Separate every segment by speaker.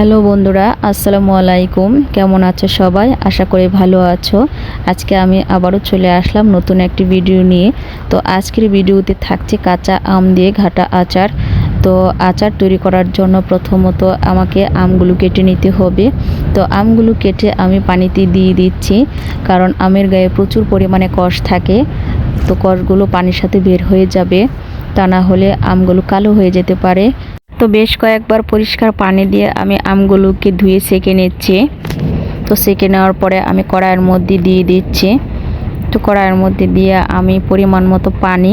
Speaker 1: Hello বন্ধুরা, আসসালামু আলাইকুম। কেমন আছো সবাই? আশা করি ভালো আছো। আজকে আমি আবারও চলে আসলাম নতুন একটি ভিডিও নিয়ে। তো আজকের ভিডিওতে থাকছে কাঁচা আম দিয়ে ঘাটা আচার। তো আচার তৈরি করার জন্য প্রথমত আমাকে আমগুলো কেটে নিতে হবে। তো আমগুলো কেটে আমি পানিতে দিয়ে দিচ্ছি, কারণ আমের গায়ে প্রচুর পরিমাণে কষ থাকে। তো কষগুলো পানির সাথে বের হয়ে যাবে। তা না হলে আমগুলো কালো হয়ে যেতে পারে। তো বেশ কয়েকবার পরিষ্কার পানি দিয়ে আমি আমগুলোকে ধুয়ে সেকে নিচ্ছি। তো সেকে নেওয়ার পরে আমি কড়াইয়ের মধ্যে দিয়ে দিচ্ছি। তো কড়াইয়ের মধ্যে দিয়ে আমি পরিমাণ মতো পানি,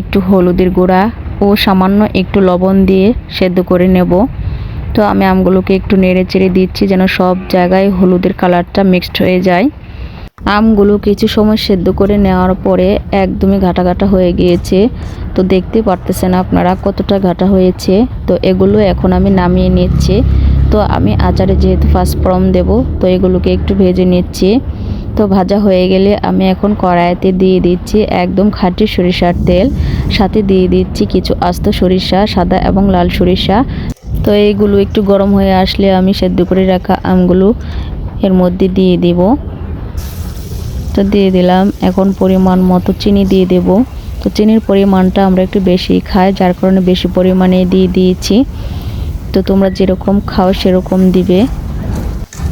Speaker 1: একটু হলুদের গুঁড়া ও সামান্য একটু লবণ দিয়ে সেদ্ধ করে নেব। তো আমি আমগুলোকে একটু নেড়ে চেড়ে দিচ্ছি যেন সব জায়গায় হলুদের কালারটা মিক্সড হয়ে যায়। আমগুলো কিছু সময় সেদ্ধ করে নেওয়ার পরে একদমই ঘাটা ঘাটা হয়ে গিয়েছে। তো দেখতে পারতেছেন আপনারা কতটা ঘাটা হয়েছে। তো এগুলো এখন আমি নামিয়ে নিচ্ছি। তো আমি আচারে যেহেতু ফার্স্টফ্রম দেব, তো এগুলোকে একটু ভেজে নিচ্ছি। তো ভাজা হয়ে গেলে আমি এখন কড়াইতে দিয়ে দিচ্ছি একদম খাঁটি সরিষার তেল। সাথে দিয়ে দিচ্ছি কিছু আস্ত সরিষা, সাদা এবং লাল সরিষা। তো এইগুলো একটু গরম হয়ে আসলে আমি সেদ্ধ করে রাখা আমগুলো এর মধ্যে দিয়ে দিব। তো দিয়ে দিলাম, এখন পরিমাণ মতো চিনি দিয়ে দেব। তো চিনির পরিমাণটা আমরা একটু বেশি খাই, যার কারণে বেশি পরিমাণে দিয়ে দিয়েছি। তো তোমরা যেরকম খাও সেরকম দিবে।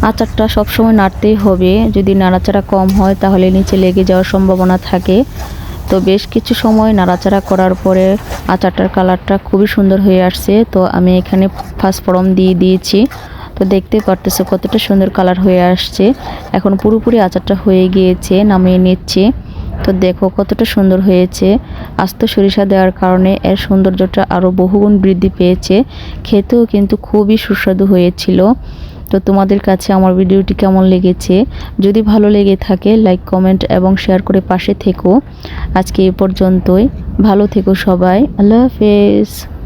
Speaker 1: আচারটা সবসময় নাড়তেই হবে। যদি নাড়াচাড়া কম হয় তাহলে নিচে লেগে যাওয়ার সম্ভাবনা থাকে। তো বেশ কিছু সময় নাড়াচাড়া করার পরে আচারটার কালারটা খুবই সুন্দর হয়ে আসছে। তো আমি এখানে ফাস্টফোড়ন দিয়ে দিয়েছি। তো দেখতে পারতেছে কতটা সুন্দর কালার হয়ে আসছে। এখন পুরোপুরি আচারটা হয়ে গিয়েছে, নামিয়ে নিচ্ছে। তো দেখো কতটা সুন্দর হয়েছে। আস্ত সরিষা দেওয়ার কারণে এর সৌন্দর্যটা আরও বহুগুণ বৃদ্ধি পেয়েছে। খেতেও কিন্তু খুবই সুস্বাদু হয়েছিল। তো তোমাদের কাছে আমার ভিডিওটি কেমন লেগেছে? যদি ভালো লেগে থাকে লাইক কমেন্ট এবং শেয়ার করে পাশে থেকো। আজকে এ পর্যন্তই। ভালো থেকো সবাই। আল্লাহ হাফেজ।